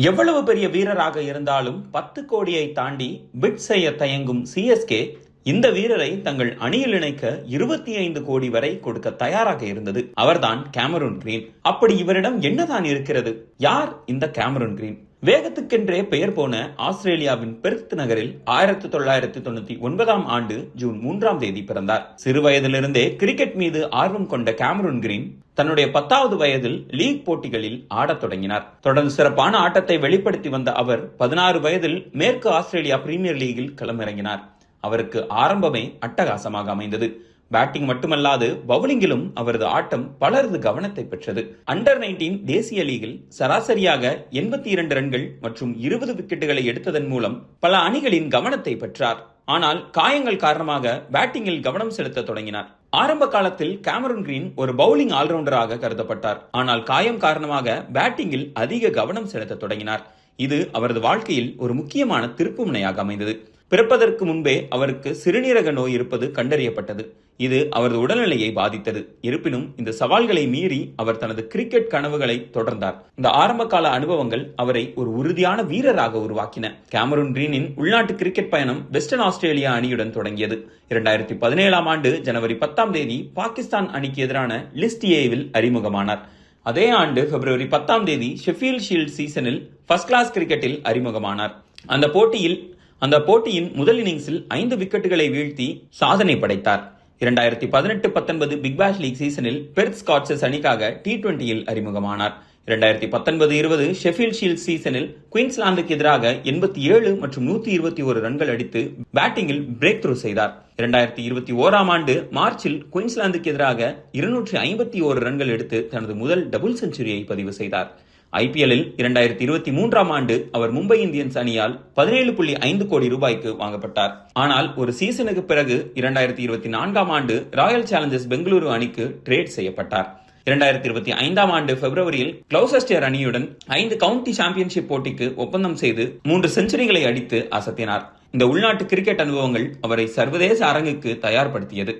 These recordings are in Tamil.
எவ்வளவு பெரிய வீரராக இருந்தாலும் பத்து கோடியை தாண்டி பிட் செய்ய தயங்கும் சிஎஸ்கே இந்த வீரரை தங்கள் அணியில் இணைக்க இருபத்தி ஐந்து கோடி வரை கொடுக்க தயாராக இருந்தது. அவர்தான் கேமரூன் கிரீன் அப்படி இவரிடம் என்னதான் இருக்கிறது? யார் இந்த கேமரூன் கிரீன் வேகத்துக்கென்றே பெயர் போன ஆஸ்திரேலியாவின் பெர்த் நகரில் ஆயிரத்தி தொள்ளாயிரத்தி தொண்ணூத்தி ஒன்பதாம் ஆண்டு ஜூன் மூன்றாம் தேதி பிறந்தார். சிறு வயதிலிருந்தே கிரிக்கெட் மீது ஆர்வம் கொண்ட கேமரூன் கிரீன் தன்னுடைய பத்தாவது வயதில் லீக் போட்டிகளில் ஆடத் தொடங்கினார். தொடர்ந்து சிறப்பான ஆட்டத்தை வெளிப்படுத்தி வந்த அவர் பதினாறு வயதில் மேற்கு ஆஸ்திரேலியா பிரீமியர் லீகில் களமிறங்கினார். அவருக்கு ஆரம்பமே அட்டகாசமாக அமைந்தது. பேட்டிங் மட்டுமல்லாது பவுலிங்கிலும் அவரது ஆட்டம் பலரது கவனத்தை பெற்றது. அண்டர் 19 தேசிய லீகில் சராசரியாக எண்பத்தி இரண்டு ரன்கள் மற்றும் இருபது விக்கெட்டுகளை எடுத்ததன் மூலம் பல அணிகளின் கவனத்தை பெற்றார். ஆனால் காயங்கள் காரணமாக பேட்டிங்கில் கவனம் செலுத்த தொடங்கினார். ஆரம்ப காலத்தில் கேமரூன் கிரீன் ஒரு பவுலிங் ஆல்ரவுண்டராக கருதப்பட்டார். ஆனால் காயம் காரணமாக பேட்டிங்கில் அதிக கவனம் செலுத்த தொடங்கினார். இது அவரது வாழ்க்கையில் ஒரு முக்கியமான திருப்புமுனையாக அமைந்தது. பிறப்பதற்கு முன்பே அவருக்கு சிறுநீரக நோய் இருப்பது கண்டறியப்பட்டது. இது அவரது உடல்நிலையை பாதித்தது. இருப்பினும் இந்த சவால்களை மீறி அவர் தனது கிரிக்கெட் கனவுகளை தொடர்ந்தார். இந்த ஆரம்ப கால அனுபவங்கள் அவரை ஒரு உறுதியான வீரராக உருவாக்கின. கேமரூன் கிரீனின் உள்நாட்டு கிரிக்கெட் பயணம் வெஸ்டர்ன் ஆஸ்திரேலியா அணியுடன் தொடங்கியது. இரண்டாயிரத்தி பதினேழாம் ஆண்டு ஜனவரி பத்தாம் தேதி பாகிஸ்தான் அணிக்கு எதிரான லிஸ்ட் ஏவில் அறிமுகமானார். அதே ஆண்டு பிப்ரவரி பத்தாம் தேதி ஷெஃபீல்ட் ஷீல்ட் சீசனில் ஃபர்ஸ்ட் கிளாஸ் கிரிக்கெட்டில் அறிமுகமானார். அந்த போட்டியில் அந்த போட்டியின் முதல் இன்னிங்ஸில் ஐந்து விக்கெட்டுகளை வீழ்த்தி சாதனை படைத்தார். இரண்டாயிரத்தி பதினெட்டு பத்தொன்பது பிக் பாஷ் லீக் சீசனில் பெர்த் ஸ்காட்சஸ் அணிக்காக டி டுவெண்டியில் அறிமுகமானார். இரண்டாயிரத்தி பத்தொன்பது இருபது ஷெஃபீல்ட் ஷீல்ட் சீசனில் குயின்ஸ்லாந்துக்கு எதிராக எண்பத்தி ஏழு மற்றும் நூத்தி இருபத்தி ஒரு ரன்கள் அடித்து பேட்டிங்கில் பிரேக் த்ரூ செய்தார். இரண்டாயிரத்தி இருபத்தி ஓராம் ஆண்டு மார்ச்சில் குயின்ஸ்லாந்துக்கு எதிராக இருநூற்றி ஐம்பத்தி ஓரு ரன்கள் எடுத்து தனது முதல் டபுள் செஞ்சுரியை பதிவு செய்தார். ஐபிஎல்லில் இரண்டாயிரத்தி இருபத்தி மூன்றாம் ஆண்டு அவர் மும்பை இந்தியன்ஸ் அணியால் பதினேழு புள்ளி ஐந்து கோடி ரூபாய்க்கு வாங்கப்பட்டார். ஆனால் ஒரு சீசனுக்கு பிறகு இரண்டாயிரத்தி இருபத்தி நான்காம் ஆண்டு ராயல் சேலஞ்சர்ஸ் பெங்களூரு அணிக்கு ட்ரேட் செய்யப்பட்டார். இரண்டாயிரத்தி இருபத்தி ஐந்தாம் ஆண்டு பிப்ரவரியில் கிளவுசஸ்டர் அணியுடன் ஐந்து கவுண்டி சாம்பியன்ஷிப் போட்டிக்கு ஒப்பந்தம் செய்து மூன்று செஞ்சுரிகளை அடித்து அசத்தினார். இந்த உள்நாட்டு கிரிக்கெட் அனுபவங்கள் அவரை சர்வதேச அரங்குக்கு தயார்படுத்தியது.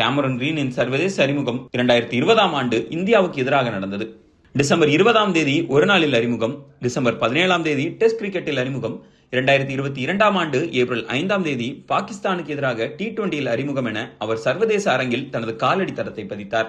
கேமரன் கிரீனின் சர்வதேச அறிமுகம் இரண்டாயிரத்தி இருபதாம் ஆண்டு இந்தியாவுக்கு எதிராக நடந்தது. டிசம்பர் இருபதாம் தேதி ஒரு நாளில் அறிமுகம். டிசம்பர் பதினேழாம் தேதி டெஸ்ட் கிரிக்கெட்டில் அறிமுகம். இரண்டாயிரத்தி இருபத்தி இரண்டாம் ஆண்டு ஏப்ரல் ஐந்தாம் தேதி பாகிஸ்தானுக்கு எதிராக டி டுவெண்டியில் அறிமுகம் என அவர் சர்வதேச அரங்கில் தனது காலடி தரத்தை பதித்தார்.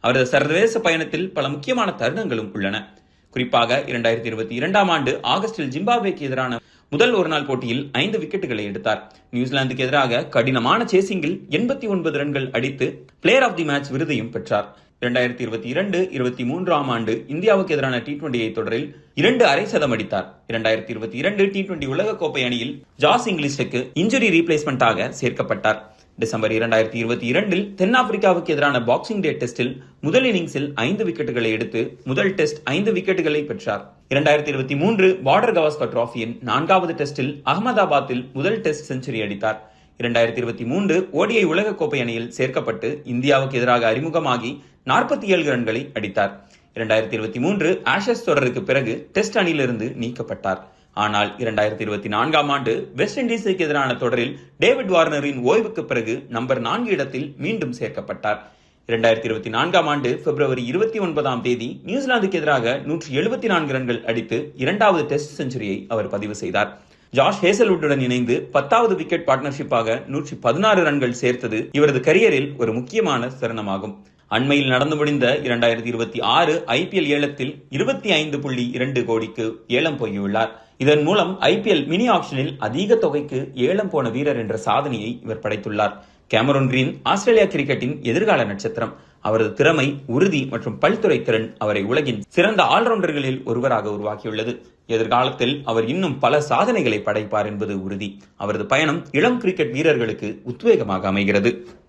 அவரது சர்வதேச பயணத்தில் பல முக்கியமான தருணங்களும் உள்ளன. குறிப்பாக இரண்டாயிரத்தி இருபத்தி இரண்டாம் ஆண்டு ஆகஸ்டில் ஜிம்பாப்வேக்கு எதிரான முதல் ஒருநாள் போட்டியில் ஐந்து விக்கெட்டுகளை எடுத்தார். நியூசிலாந்துக்கு எதிராக கடினமான சேசிங்கில் எண்பத்தி ஒன்பது ரன்கள் அடித்து பிளேயர் ஆஃப் தி மேட்ச் விருதையும் பெற்றார். இரண்டாயிரத்தி இருபத்தி இரண்டு இருபத்தி மூன்றாம் ஆண்டு இந்தியாவுக்கு எதிரான டி டுவெண்டியை தொடரில் இரண்டு அரை சதம் அடித்தார். இரண்டாயிரத்தி இருபத்தி இரண்டு டி டுவெண்டி உலகக்கோப்பை அணியில் ஜாஸ் இங்கிலீஷுக்கு இன்ஜுரி ரீப்ளேஸ்மெண்டாக சேர்க்கப்பட்டார். டிசம்பர் இரண்டாயிரத்தி இருபத்தி இரண்டில் தென்னாப்பிரிக்காவுக்கு எதிரான பாக்ஸிங் டே டெஸ்டில் முதல் இன்னிங்ஸில் ஐந்து விக்கெட்டுகளை எடுத்து முதல் டெஸ்ட் ஐந்து விக்கெட்டுகளை பெற்றார். இரண்டாயிரத்தி இருபத்தி மூன்று பார்டர் கவாஸ்கர் டிராஃபியின் நான்காவது டெஸ்டில் அகமதாபாத்தில் முதல் டெஸ்ட் செஞ்சுரி அடித்தார். இரண்டாயிரத்தி இருபத்தி மூன்று ஓடிஐ உலகக்கோப்பை அணியில் சேர்க்கப்பட்டு இந்தியாவுக்கு எதிராக அறிமுகமாகி நாற்பத்தி ஏழு ரன்களை அடித்தார். இரண்டாயிரத்தி இருபத்தி மூன்று ஆஷஸ் தொடருக்கு பிறகு டெஸ்ட் அணியிலிருந்து நீக்கப்பட்டார். ஆனால் இரண்டாயிரத்தி இருபத்தி நான்காம் ஆண்டு வெஸ்ட் இண்டீஸுக்கு எதிரான தொடரில் டேவிட் வார்னரின் ஓய்வுக்கு பிறகு நம்பர் நான்கு இடத்தில் மீண்டும் சேர்க்கப்பட்டார். இரண்டாயிரத்தி இருபத்தி நான்காம் ஆண்டு பிப்ரவரி இருபத்தி ஒன்பதாம் தேதி நியூசிலாந்துக்கு எதிராக நூற்றி எழுபத்தி நான்கு ரன்கள் அடித்து இரண்டாவது டெஸ்ட் செஞ்சுரியை அவர் பதிவு செய்தார். ஜாஷ் ஹேசல்வுட்டுடன் இணைந்து பத்தாவது விக்கெட் பார்ட்னர்ஷிப்பாக நூற்றி பதினாறு ரன்கள் சேர்த்தது இவரது கரியரில் ஒரு முக்கியமான தருணமாகும். அண்மையில் நடந்து முடிந்த இரண்டாயிரத்தி இருபத்தி ஆறு ஐபிஎல் ஏலத்தில் இருபத்தி ஐந்து புள்ளி இரண்டு கோடிக்கு ஏலம் போயுள்ளார் இதன் மூலம் ஐபிஎல் மினி ஆப்ஷனில் அதிக தொகைக்கு ஏலம் போன வீரர் என்ற சாதனையை இவர் படைத்துள்ளார். கேமரோன் கிரீன் ஆஸ்திரேலியா கிரிக்கெட்டின் எதிர்கால நட்சத்திரம். அவரது திறமை உறுதி மற்றும் பல்துறை திறன் அவரை உலகின் சிறந்த ஆல்ரவுண்டர்களில் ஒருவராக உருவாக்கியுள்ளது. எதிர்காலத்தில் அவர் இன்னும் பல சாதனைகளை படைப்பார் என்பது உறுதி. அவரது பயணம் இளம் கிரிக்கெட் வீரர்களுக்கு உத்வேகமாக அமைகிறது.